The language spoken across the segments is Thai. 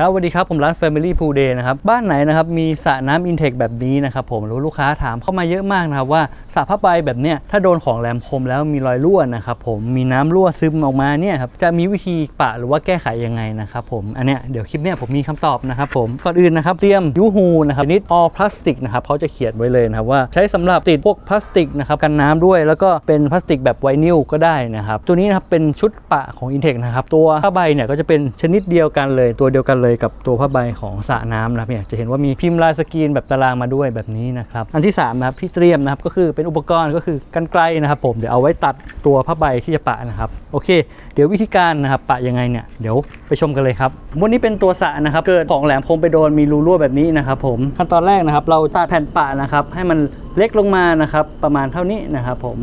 ครับสวัสดีครับ ผมร้าน Family Pool Day นะครับ บ้านไหนนะครับ มีสระน้ำอินเทคแบบนี้นะครับผมรู้ลูกค้าถามเข้ามาเยอะมากนะครับ ว่าสระผ้าใบแบบเนี้ยถ้าโดนของแหลมคมแล้วมีรอยรั่วนะครับผมมีน้ำรั่วซึมออกมาเนี่ยครับจะมีวิธีปะหรือว่าแก้ไขยังไงนะครับผมอันเนี้ยเดี๋ยวคลิปเนี้ยผมมีคำตอบนะครับผมก่อนอื่นนะครับเตรียมยูฮูนะครับชนิด all plastic นะครับเขาจะเขียนไว้เลยนะครับว่าใช้สำหรับติดพวกพลาสติกนะครับกันน้ำด้วย แล้วก็เป็นพลาสติกแบบไวนิลก็ได้นะครับตัวนี้นะครับเป็นชุดปะของ Intech นะครับตัวผ้าใบเนี่ยก็จะเป็นชนิดเดียวกันเลยตัวเดียวกันเลยกับตัวผ้าใบของสระน้ำนะครับเนี่ยจะเห็นว่ามีพิมพ์ลายสกรีนแบบตารางมาด้วยแบบนี้นะครับอันที่สามนะครับที่เตรียมนะครับก็คือเป็นอุปกรณ์ก็คือกันไกลนะครับ ผมเดี๋ยวเอาไว้ตัดตัวผ้าใบที่จะปะนะครับโอเค เดี๋ยววิธีการนะครับปะยังไงเนี่ยเดี๋ยวไปชมกันเลยครับวันนี้เป็นตัวสระนะครับเกิดของแหลมคมไปโดนมีรูรั่วแบบนี้นะครับผมขั้นตอนแรกนะครับ เราตัดแผ่นปะนะครับให้มันเล็กลงมานะครับประมาณเท่านี้นะครับผม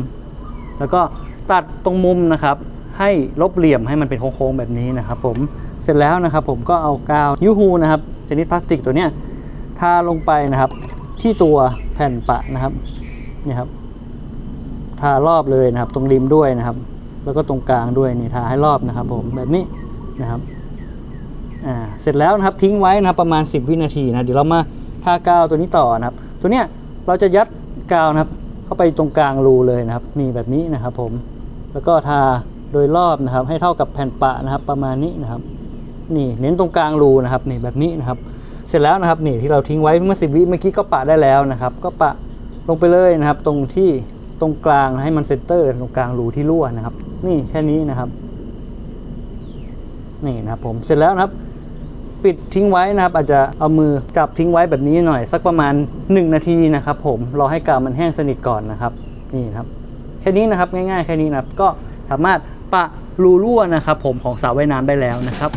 แล้วก็ตัดตรงมุมนะครับให้ลบเหลี่ยมให้มันเป็นโค้งๆแบบนี้นะครับผม เสร็จแล้วนะครับ ผมก็เอากาวยูฮูนะครับชนิดพลาสติกตัวเนี้ยทาลงไปนะครับ ที่ตัวแผ่นปะนะครับนี่ครับทารอบเลยนะครับ ตรงริมด้วยนะครับ แล้วก็ตรงกลางด้วยนี่ทาให้รอบนะครับ ผมแบบนี้นะครับอ่าเสร็จแล้วนะครับทิ้งไว้นะครับประมาณ 10 วินาทีนะเดี๋ยวเรามาทากาวตัวนี้ต่อนะครับ ตัวเนี้ยเราจะยัดกาวนะครับ เข้าไปตรงกลางรูเลยนะครับนี่แบบนี้นะครับ ผมแล้วก็ทาโดยรอบนะครับ ให้เท่ากับแผ่นปะนะครับ ประมาณนี้นะครับ นี่เน้นตรงกลางรูนะครับนี่แบบนี้นะครับ เสร็จแล้วนะครับนี่ที่เราทิ้งไว้เมื่อสิบวิเมื่อกี้ก็ปะได้แล้วนะครับ ก็ปะลงไปเลยนะครับ ตรงที่ตรงกลางให้มันเซนเตอร์ ตรงกลางรูที่รั่วนะครับ นี่แค่นี้นะครับ นี่นะครับผมเสร็จแล้วนะครับ ปิดทิ้งไว้นะครับ อาจจะเอามือจับทิ้งไว้แบบนี้หน่อย สักประมาณ 1 นาทีนะครับ ผมรอให้กาวมันแห้งสนิทก่อนนะครับ นี่นะครับแค่นี้นะครับง่ายๆแค่นี้นะครับก็สามารถปะรูรั่วนะครับ ผมของสระว่ายน้ำได้แล้วนะครับ